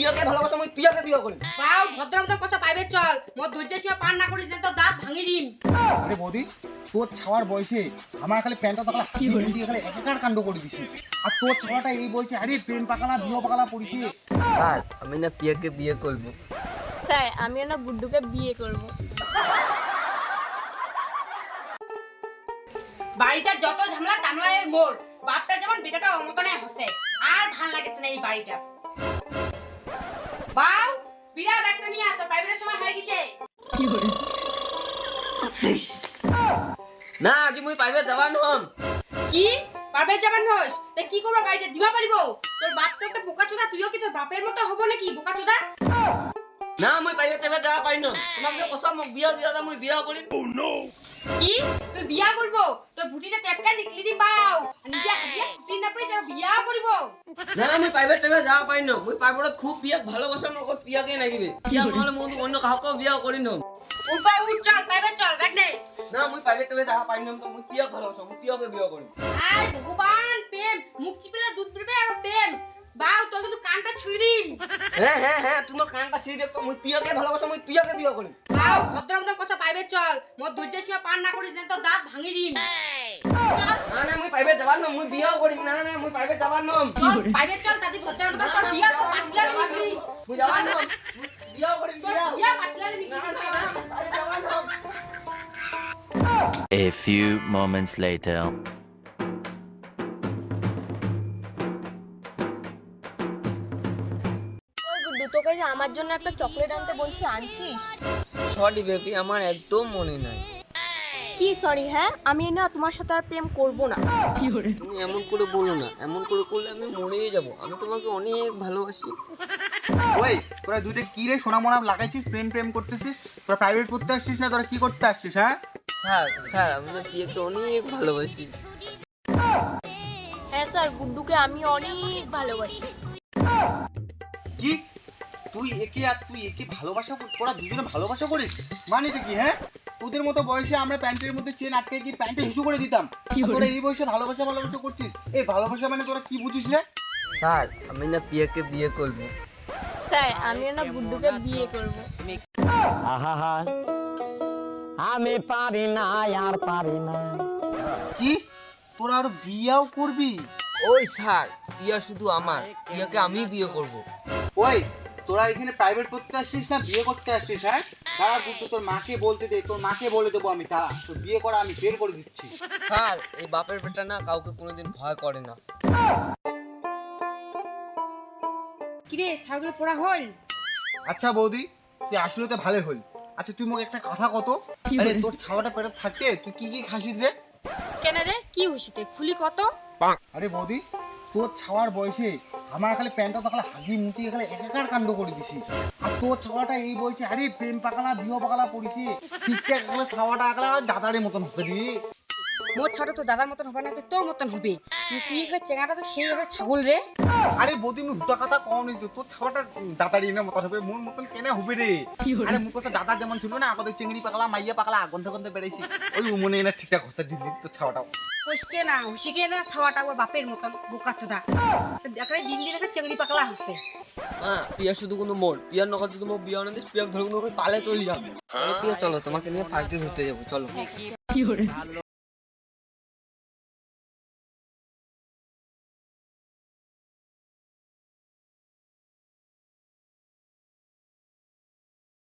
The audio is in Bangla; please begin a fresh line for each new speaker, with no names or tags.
পিয়াকে ভালোবাসা মই পিয়াকে বিয়ে করিম
বাউ ভদ্রমতো কথা পাইবে চল। মোর ধৈর্য সীমা পার না করিস তো দাঁত ভাঙি দিম।
আরে বৌদি তোর ছাওয়ার বয়সে আমার খালি প্যান্টটা তখন দিয়ে খালি একাকার কাণ্ড করে দিছি। আর তোর ছাওয়াটা এই বয়সে আরে প্রেম পাকালা বিয়ে পাকালা পড়িছে
স্যার আমি না পিয়াকে বিয়ে করব
স্যার আমিও না গুড্ডুকে বিয়ে করব
বাড়িটা যত ঝামেলা টামলা এর মোর বাপটা যেমন বেটাটা অমতনে হসে আর ভালো লাগেছে না এই বাড়িটা
না আজি মই পাইবে যাবার নহম
কি? বাপের যাবার নস তা কি করব বাড়িতে দিবা পারিব তোর বাপ তো একটা বোকা চোদা তুইও কি তোর বাপের মতো হব নাকি বোকা চোদা
না মই পাইবে তেবে যাবা পারি নম তোমাক যে কসম মোক বিয়া দিয়া দা মই বিয়া করিম
কি? তুই বিয়া করব তোর ভুটিটা টেপকা নিকলি দি পাও। নিজে হাতিয়া সুতি না পারিস আর বিয়া করব
না না মই পাইবে তেবে যাবা পারি নম মই পাইবত খুব পিয়াক ভালোবাসা মোক অকল পিয়াকে নাগিবে পিয়া নহলে মই অন্য কাহকেও বিয়া করি নম
উপায় উঠ চল পাইবে চল দেখ দে।
না মই পাইবে তেবে যাবা পারি নম তো মই পিয়াক ভালোবাসা মই পিয়াকে বিয়া করিম
আয় ভগবান প্রেম। মুখ চিপিলে দুধ বেরবে আর প্রেম। বাউ তোর কিন্তু কানটা ছিঁড়ে।
হ্যাঁ হ্যাঁ হ্যাঁ তোমার কানটা ছিঁড়ে দেখতো মই পিয়াকে ভালোবাসা মই বিয়া
বাউ ভদ্র মতো কথা পাইবে চল। মোর ধৈর্য সীমা পার না করিস না তো দাঁত ভাঙি দিম
যাবার নম মই বিয়াও করিম। না না মই পাইবে যাবার নম
পাইবে চল ভদ্র তোর বিয়া তো
মই যাবার নম করিম
তোর
বিয়া
বিয়া
না না পাইবে যাবার নম
A few moments later.
তোকে আমার জন্য একটা চকলেট আনতে বলছি আনছিস?
সরি বেবি আমার একদম মনে নাই।
কি? সরি হ্যাঁ? আমি না তোমার সাথে আর প্রেম করব না।
তুমি এমন করে বলো না। এমন করে করলে আমি মরেই যাব। আমি তোমাকে অনেক ভালোবাসি।
ওই তোরা দুইটা কি রে সোনা মোনা লাগাইছিস প্রেম প্রেম করতেছিস? তোরা প্রাইভেট পড়তে আসছিস না তোরা কি করতে আসছিস হ্যাঁ?
স্যার স্যার আমি না পিয়াকে অনেক ভালোবাসি।
হ্যাঁ স্যার গুড্ডুকে আমি অনেক ভালোবাসি।
কি? তুই একে আর তুই একে ভালোবাসা কর- তোরা দুজনে ভালোবাসা করিস? মানে কি হ্যাঁ? তোদের মতো বয়সে আমরা প্যান্টের মধ্যে চেন আটকে কি প্যান্টে ইস্যু করে দিতাম? তোরা এই বয়সে ভালোবাসা ভালোবাসা করছিস? এই ভালোবাসা মানে তোরা কি বুঝিস রে?
স্যার আমি না পিয়াকে বিয়ে করব।
স্যার আমিও না গুড্ডুকে বিয়ে করব।
আহা আমি পারি না আর পারি না।
কি? তোরা আর বিয়াও করবি?
ওই স্যার পিয়া শুধু আমার। পিয়াকে আমি বিয়ে করব।
ওই তোরা এখানে প্রাইভেট করতে আসছিস না বিয়ে করতে আসছিস হ্যাঁ? তারা গুড্ডু তোর মাকে বলতে দে তোর মাকে বলে দেবো আমি তারা তোর বিয়ে করা আমি বের করে দিচ্ছি।
স্যার এই বাপের বেটা না কাউকে কোনোদিন ভয় করে না।
কিরে ছাগল পোড়া হল?
আচ্ছা বৌদি তুই আসলে তো ভালো হল। আচ্ছা তুই মোক একটা কথা কত? আরে তোর ছাওয়াটা পেটে থাকতে তুই কি কি খাসিস রে?
কেন রে? কি হুসিতে? খুলি কত?
আরে বৌদি তোর ছাওয়ার বয়সে আমার খালি প্যান্টটা তো খালি হাগি মুটিয়ে খালি একাকার কাণ্ড করে দিছি। আর তোর ছাওয়াটা এই বয়সে, আরে প্রেম পাকালা বিয়ে পাকালা পড়িছি। ঠিকঠাক ছাওয়াটা একলা দাদারের মতন হতে রে
মোর ছোট তো দাদার মতন হবে না তো তোর মতন হবে? তুই এখানে চেঙ্গাটা তো সেই হবে ছাগল রে।
আরে বৌদি আমি হুটা কথা কম নিত তোর ছাওয়াটা দাদার এনে মতন হবে মোর মতন কেনে হবে রে? আরে মুখ দাদা যেমন ছিল না আগতে চিংড়ি পাকলা মাইয়া পাকলা গন্ধ গন্ধ বেড়েছি ওই মনে এনে ঠিকঠাক হচ্ছে দিন দিন তোর ছাওয়াটা
কষকে না হুসিকে না খাওয়াটা ওর বাপের মতন বোকা চোদা। দিন দিন একটা চেংড়ি পাকলা হচ্ছে।
পিয়া শুধু কোনো মোর পিয়ার বিয়া না ধরে পালে চলে যাবে। চলো পিয়া চলো তোমাকে নিয়ে পার্টি ধরতে যাব চলো।